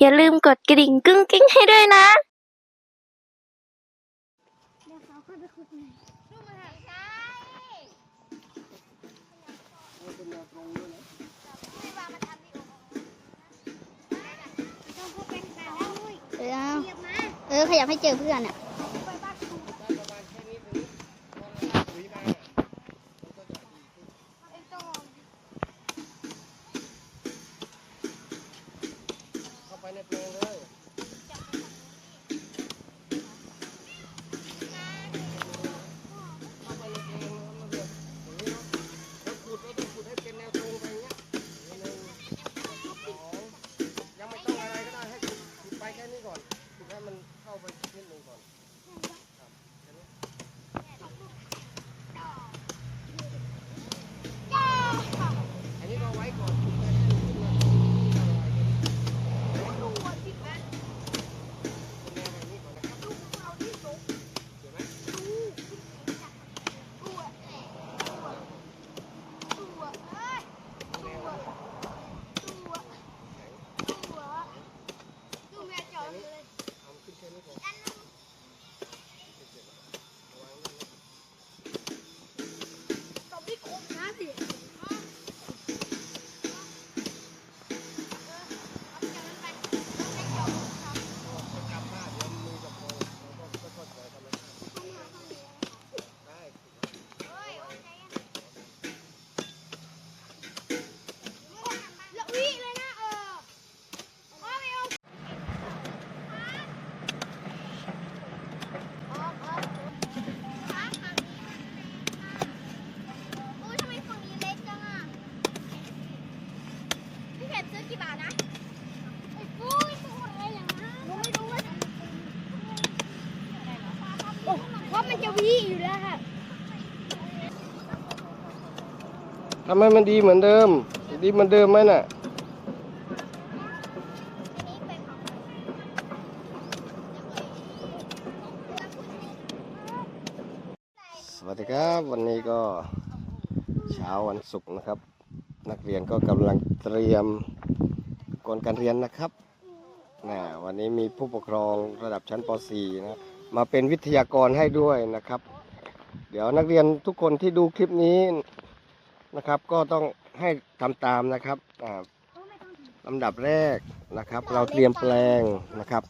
อย่าลืมกดกระดิ่งกึ้งกิ้งให้ด้วยนะ เดี๋ยวเขาค่อยไปขุดใหม่ดูมาใช่เออเอาเออ ขยับให้เจอเพื่อนอะ ม่รู้ว่าโอ้เพราะมันจะวีอยู่แล้วค่ะทำให้มันดีเหมือนเดิม ดีเหมือนเดิมไหมน่ะสวัสดีครับวันนี้ก็เช้าวันศุกร์นะครับ นักเรียนก็กำลังเตรียม ก่อนการเรียนนะครับนะวันนี้มีผู้ปกครองระดับชั้นป .4 นะมาเป็นวิทยากรให้ด้วยนะครับ เดี๋ยวนักเรียนทุกคนที่ดูคลิปนี้นะครับ ก็ต้องให้ทำตามนะครับอ่าลำดับแรกนะครับ เราเตรียมแปลงนะครับ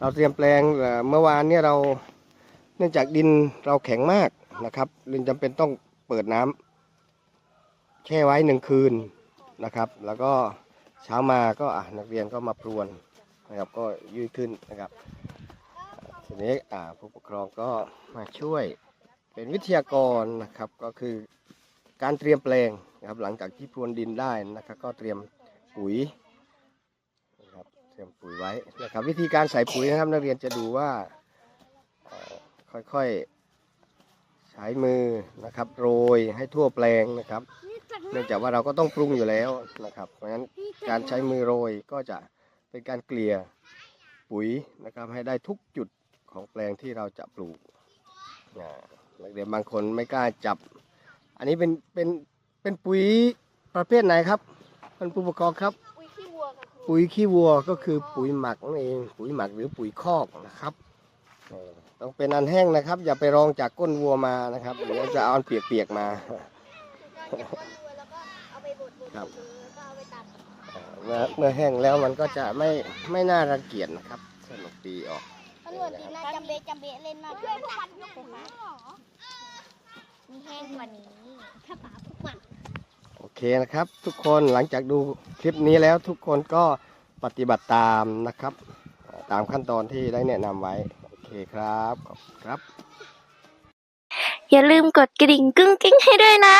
เราเตรียมแปลงเอ่อเมื่อวานเนี่ยเราเนื่องจากดินเราแข็งมากนะครับดินจำเป็นต้องเปิดน้ำแช่ไว้หนึ่งคืนนะครับ แล้วก็ เช้ามาก็อะนักเรียนก็มาพรวนนะครับก็ยืดขึ้นนะครับทีนี้อ่าผู้ปกครองก็มาช่วยเป็นวิทยากรนะครับก็คือการเตรียมแปลงนะครับหลังจากที่พรวนดินได้นะครับก็เตรียมปุ๋ยนะครับเตรียมปุ๋ยไว้นะครับวิธีการใส่ปุ๋ยนะครับนักเรียนจะดูว่าค่อยๆใช้มือนะครับโรยให้ทั่วแปลงนะครับ เนื่องจากว่าเราก็ต้องปรุงอยู่แล้วนะครับ เพราะฉะนั้นการใช้มือโรยก็จะเป็นการเกลี่ยปุ๋ยนะครับให้ได้ทุกจุดของแปลงที่เราจะปลูกนะนักเรียนบางคนไม่กล้าจับ อันนี้เป็นเป็นเป็นปุ๋ยประเภทไหนครับท่านผู้ปกครองครับอุ้ยขี้วัวกับครูปุ๋ยขี้วัวก็คือปุ๋ยหมักนั่นเองปุ๋ยหมักหรือปุ๋ยคอกนะครับเออต้องเป็นอันแห้งนะครับ อย่าไปรองจากก้นวัวมานะครับเดี๋ยวจะเอาอันเปียกๆมา ครับแล้วก็เอาไปตัดเมื่อเมื่อแห้งแล้วมันก็จะไม่ไม่น่ารังเกียจนะครับ สนุกดีออกตำรวจดีน่าจำเบะจำเบะเล่นมากเลยพวกมันยกปุ๋ยหรอมีแห้งกว่านี้ถ้าป๋าพวกมันโอเคนะครับ ทุกคนหลังจากดูคลิปนี้แล้วทุกคนก็ปฏิบัติตามนะครับเอ่อตามขั้นตอนที่ได้แนะนำไว้ โอเคครับขอบคุณครับ อย่าลืมกดกระดิ่งกึ้งกิ้งให้ด้วยนะ